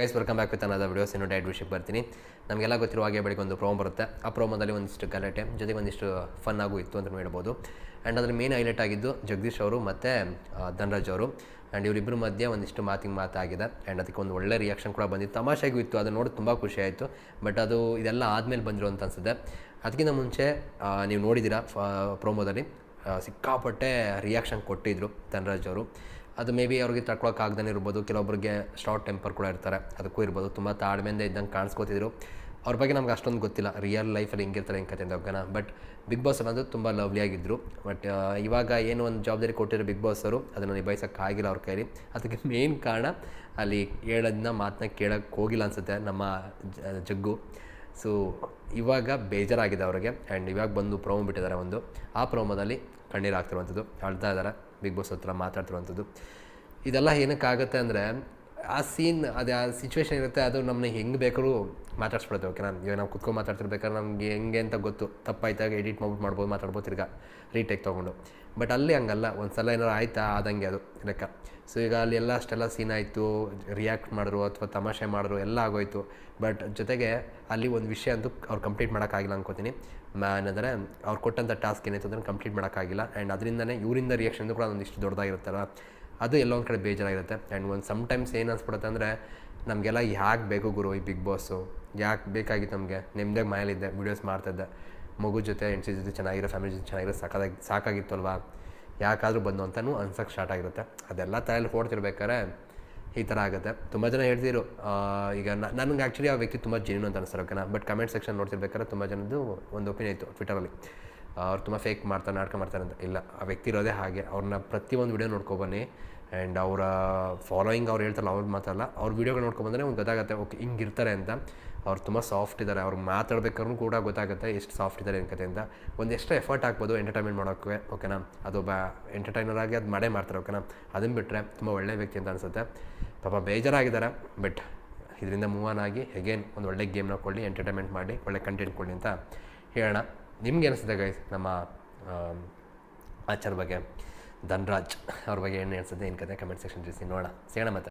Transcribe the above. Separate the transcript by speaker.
Speaker 1: Guys welcome back with ಅನ್ನೋದ videos ಇನ್ನು diet ವಿಷಯಕ್ಕೆ ಬರ್ತೀನಿ. ನಮಗೆಲ್ಲ ಗೊತ್ತಿರುವ ಹಾಗೆ ಬೆಳಿಗ್ಗೆ ಒಂದು ಪ್ರೋಮೋ ಬರುತ್ತೆ. ಆ ಪ್ರೋಮೋದಲ್ಲಿ ಒಂದಿಷ್ಟು ಗಲಾಟೆ, ಜೊತೆಗೆ ಒಂದಿಷ್ಟು ಫನ್ ಆಗು ಇತ್ತು ಅಂತ ಹೇಳ್ಬೋದು. ಆ್ಯಂಡ್ ಅದ್ರ ಮೇನ್ ಹೈಲೈಟ್ ಆಗಿದ್ದು ಜಗದೀಶ್ ಅವರು ಮತ್ತು ಧನರಾಜ್ ಅವರು. ಆ್ಯಂಡ್ ಇವರಿಬ್ಬರ ಮಧ್ಯೆ ಒಂದಿಷ್ಟು ಮಾತಿಗೆ ಮಾತಾಗಿದೆ ಆ್ಯಂಡ್ ಅದಕ್ಕೆ ಒಂದು ಒಳ್ಳೆ ರಿಯಾಕ್ಷನ್ ಕೂಡ ಬಂದಿತ್ತು. ತಮಾಷೆಗೂ ಇತ್ತು. ಅದು ನೋಡಿ ತುಂಬ ಖುಷಿ ಆಯಿತು. ಬಟ್ ಅದು ಇದೆಲ್ಲ ಆದಮೇಲೆ ಬಂದಿರೋ ಅಂತ ಅನಿಸುತ್ತೆ. ಅದಕ್ಕಿಂತ ಮುಂಚೆ ನೀವು ನೋಡಿದ್ದೀರಾ ಪ್ರೋಮೋದಲ್ಲಿ ಸಿಕ್ಕಾಪಟ್ಟೆ ರಿಯಾಕ್ಷನ್ ಕೊಟ್ಟಿದ್ರು ಧನರಾಜ್ ಅವರು. ಅದು ಮೇ ಬಿ ಅವ್ರಿಗೆ ತಡ್ಕೊಳಕ್ಕಾಗ್ದೇ ಇರ್ಬೋದು. ಕೆಲವೊಬ್ಬರಿಗೆ ಶಾರ್ಟ್ ಟೆಂಪರ್ ಕೂಡ ಇರ್ತಾರೆ. ಅದಕ್ಕೂ ಇರ್ಬೋದು. ತುಂಬ ತಾಳ್ಮೆಯಿಂದ ಇದ್ದಂಗೆ ಕಾಣಿಸ್ಕೋತಿದ್ರು. ಅವ್ರ ಬಗ್ಗೆ ನಮ್ಗೆ ಅಷ್ಟೊಂದು ಗೊತ್ತಿಲ್ಲ. ರಿಯಲ್ ಲೈಫಲ್ಲಿ ಹೆಂಗಿರ್ತಾರೆ ಹೆಂಗೆ ಕತೆ ಅಂತ ಬಟ್ ಬಿಗ್ ಬಾಸ್ ಅನ್ನೋದು ತುಂಬ ಲವ್ಲಿ ಆಗಿದ್ದರು ಬಟ್ ಇವಾಗ ಏನು ಒಂದು ಜವಾಬ್ದಾರಿ ಕೊಟ್ಟಿರೋ ಬಿಗ್ ಬಾಸ್ ಅವರು, ಅದನ್ನು ನಿಭಾಯಿಸೋಕೆ ಆಗಿಲ್ಲ ಅವ್ರ ಕೈಲಿ. ಅದಕ್ಕೆ ಮೇನ್ ಕಾರಣ ಅಲ್ಲಿ ಹೇಳೋದನ್ನ ಮಾತನ್ನ ಕೇಳೋಕ್ಕೆ ಹೋಗಿಲ್ಲ ಅನಿಸುತ್ತೆ ನಮ್ಮ ಜಗ್ಗು. ಸೊ ಇವಾಗ ಬೇಜಾರಾಗಿದೆ ಅವರಿಗೆ. ಆ್ಯಂಡ್ ಇವಾಗ ಬಂದು ಪ್ರೋಮೋ ಬಿಟ್ಟಿದ್ದಾರೆ ಒಂದು. ಆ ಪ್ರೋಮೋದಲ್ಲಿ ಕಣ್ಣೀರು ಆಗ್ತಿರುವಂಥದ್ದು ಅಳ್ತಾ ಇದ್ದಾರೆ. ಬಿಗ್ ಬಾಸ್ ಹತ್ರ ಮಾತಾಡ್ತಿರುವಂಥದ್ದು. ಇದೆಲ್ಲ ಏನಕ್ಕಾಗತ್ತೆ ಅಂದರೆ ಆ ಸೀನ್, ಅದು ಆ ಸಿಚುವೇಶನ್ ಇರುತ್ತೆ, ಅದು ನಮ್ಮನ್ನ ಹೆಂಗೆ ಬೇಕಾದ್ರೂ ಮಾತಾಡ್ಸ್ಬಿಡುತ್ತೆ ಓಕೆನಾ ಇವಾಗ ನಾವು ಕುತ್ಕೊಂಡು ಮಾತಾಡ್ತಿರ್ಬೇಕಾದ್ರೆ ನಮಗೆ ಹೆಂಗೆ ಅಂತ ಗೊತ್ತು. ತಪ್ಪಾಯ್ತಾಗ ಎಡಿಟ್ ಮಾಡ್ಬಿಟ್ಟು ಮಾಡ್ಬೋದು, ಮಾತಾಡ್ಬೋದು, ತಿರ್ಗಾ ರೀಟೇಕ್ ತೊಗೊಂಡು. ಬಟ್ ಅಲ್ಲಿ ಹಂಗಲ್ಲ ಒಂದು ಸಲ ಏನಾರು ಆಯ್ತಾ, ಆದಂಗೆ ಅದು ಲೆಕ್ಕ. ಸೊ ಈಗ ಅಲ್ಲಿ ಎಲ್ಲ ಅಷ್ಟೆಲ್ಲ ಸೀನ್ ಆಯಿತು ರಿಯಾಕ್ಟ್ ಮಾಡಿದ್ರು, ಅಥವಾ ತಮಾಷೆ ಮಾಡಿದ್ರು, ಎಲ್ಲ ಆಗೋಯ್ತು. ಬಟ್ ಜೊತೆಗೆ ಅಲ್ಲಿ ಒಂದು ವಿಷಯ ಅಂತೂ ಅವ್ರು ಕಂಪ್ಲೀಟ್ ಮಾಡೋಕ್ಕಾಗಿಲ್ಲ ಅನ್ಕೋತೀನಿ. ಏನಂದರೆ, ಅವ್ರು ಕೊಟ್ಟಂಥ ಟಾಸ್ಕ್ ಏನಾಯ್ತು ಅದನ್ನು ಕಂಪ್ಲೀಟ್ ಮಾಡೋಕ್ಕಾಗಿಲ್ಲ. ಆ್ಯಂಡ್ ಅದರಿಂದನೇ ಇವರಿಂದ ರಿಯಾಕ್ಷನ್ ಕೂಡ ಒಂದಿಷ್ಟು ದೊಡ್ಡದಾಗಿರುತ್ತಲ್ಲ. ಅದು ಎಲ್ಲೊಂದು ಕಡೆ ಬೇಜಾರಾಗಿರುತ್ತೆ. ಆ್ಯಂಡ್ ಒಂದು ಸಮ್ಟೈಮ್ಸ್ ಏನು ಅನ್ಸ್ಬಿಡುತ್ತೆ ಅಂದರೆ, ನಮಗೆಲ್ಲ ಯಾಕೆ ಬೇಕು ಗುರು ಈ ಬಿಗ್ ಬಾಸು ಯಾಕೆ ಬೇಕಾಗಿತ್ತು ನಮಗೆ? ನೆಮ್ಮದಿಯಾಗಿ ಮನೇಲಿದ್ದೆ ವೀಡಿಯೋಸ್ ಮಾಡ್ತಿದ್ದೆ. ಮಗು ಜೊತೆ, ಹೆಂಡ್ಸಿ ಜೊತೆ ಚೆನ್ನಾಗಿರೋ ಫ್ಯಾಮಿಲಿ ಜೊತೆ ಚೆನ್ನಾಗಿರೋ ಸಾಕಾಗಿ ಸಾಕಾಗಿತ್ತು ಅಲ್ವಾ ಯಾಕಾದರೂ ಬಂದು ಅಂತಲೂ ಅನ್ಸೋಕ್ಕೆ ಸ್ಟಾರ್ಟ್ ಆಗಿರುತ್ತೆ. ಅದೆಲ್ಲ ತಲೆಯಲ್ಲಿ ಓಡ್ತಿರ್ಬೇಕಾದ್ರೆ ಈ ಥರ ಆಗುತ್ತೆ. ತುಂಬ ಜನ ಹೇಳ್ತಿದ್ರು ಈಗ ನನಗೆ ಆ್ಯಕ್ಚುಲಿ ಆ ವ್ಯಕ್ತಿ ತುಂಬ ಜೆನ್ಯೂನ್ ಅಂತ ಅನಿಸ್ತಾರೆ ಓಕೆನಾ ಬಟ್ ಕಮೆಂಟ್ ಸೆಕ್ಷನ್ ನೋಡ್ತಿರ್ಬೇಕಾದ್ರೆ ತುಂಬ ಜನದ್ದು ಒಂದು ಒಪಿನಿಯನ್ ಇತ್ತು ಟ್ವಿಟರಲ್ಲಿ ಅವ್ರು ತುಂಬ ಫೇಕ್ ಮಾಡ್ತಾರೆ, ನಾಟಕ ಮಾಡ್ತಾರೆ ಅಂತ. ಇಲ್ಲ, ಆ ವ್ಯಕ್ತಿ ಇರೋದೇ ಹಾಗೆ. ಅವ್ರನ್ನ ಪ್ರತಿಯೊಂದು ವಿಡಿಯೋ ನೋಡ್ಕೊಬನ್ನಿ ಆ್ಯಂಡ್ ಅವರ ಫಾಲೋಯಿಂಗ್ ಅವ್ರು ಹೇಳ್ತಾರಲ್ಲ ಅವ್ರು ಮಾತಲ್ಲ ಅವ್ರ ವೀಡಿಯೋಗಳು ನೋಡ್ಕೊಬಂದ್ರೆ ಒಂದು ಗೊತ್ತಾಗುತ್ತೆ, ಓಕೆ, ಹಿಂಗೆ ಇರ್ತಾರೆ ಅಂತ. ಅವ್ರು ತುಂಬ ಸಾಫ್ಟ್ ಇದ್ದಾರೆ. ಅವ್ರು ಮಾತಾಡ್ಬೇಕಾದ್ರೂ ಕೂಡ ಗೊತ್ತಾಗುತ್ತೆ, ಎಷ್ಟು ಸಾಫ್ಟ್ ಇದ್ದಾರೆ ಕತೆ ಅಂತ. ಒಂದು ಎಷ್ಟು ಎಫರ್ಟ್ ಹಾಕ್ಬೋದು ಎಂಟರ್ಟೈನ್ಮೆಂಟ್ ಮಾಡೋಕ್ಕೆ ಓಕೆನಾ? ಒಬ್ಬ ಎಂಟರ್ಟೈನರ್ ಆಗಿ ಅದು ಮಾಡೇ ಮಾಡ್ತಾರೆ, ಓಕೆನಾ? ಅದನ್ನು ಬಿಟ್ಟರೆ ತುಂಬ ಒಳ್ಳೆ ವ್ಯಕ್ತಿ ಅಂತ ಅನಿಸುತ್ತೆ. ಪಾಪ ಬೇಜಾರಾಗಿದ್ದಾರೆ ಬಟ್ ಇದರಿಂದ ಮೂವ್ ಆನ್ ಆಗಿ ಅಗೇನ್ ಒಂದು ಒಳ್ಳೆ ಗೇಮ್ನ ಕೊಡಲಿ ಎಂಟರ್ಟೈನ್ಮೆಂಟ್ ಮಾಡಿ, ಒಳ್ಳೆ ಕಂಟೆಂಟ್ ಕೊಡಲಿ ಅಂತ ಹೇಳೋಣ. ನಿಮ್ಗೆ ಅನಿಸುತ್ತೆ ಗೈಸ್ ನಮ್ಮ ಆಚಾರ ಬಗ್ಗೆ, ಧನ್ರಾಜ್ ಅವ್ರ ಬಗ್ಗೆ ಏನು ಅನಿಸುತ್ತೆ ಏನು ಕತೆ? ಕಮೆಂಟ್ ಸೆಕ್ಷನ್ ತಿಳಿಸಿ, ನೋಡೋಣ. ಸೇಣ ಮತ್ತೆ.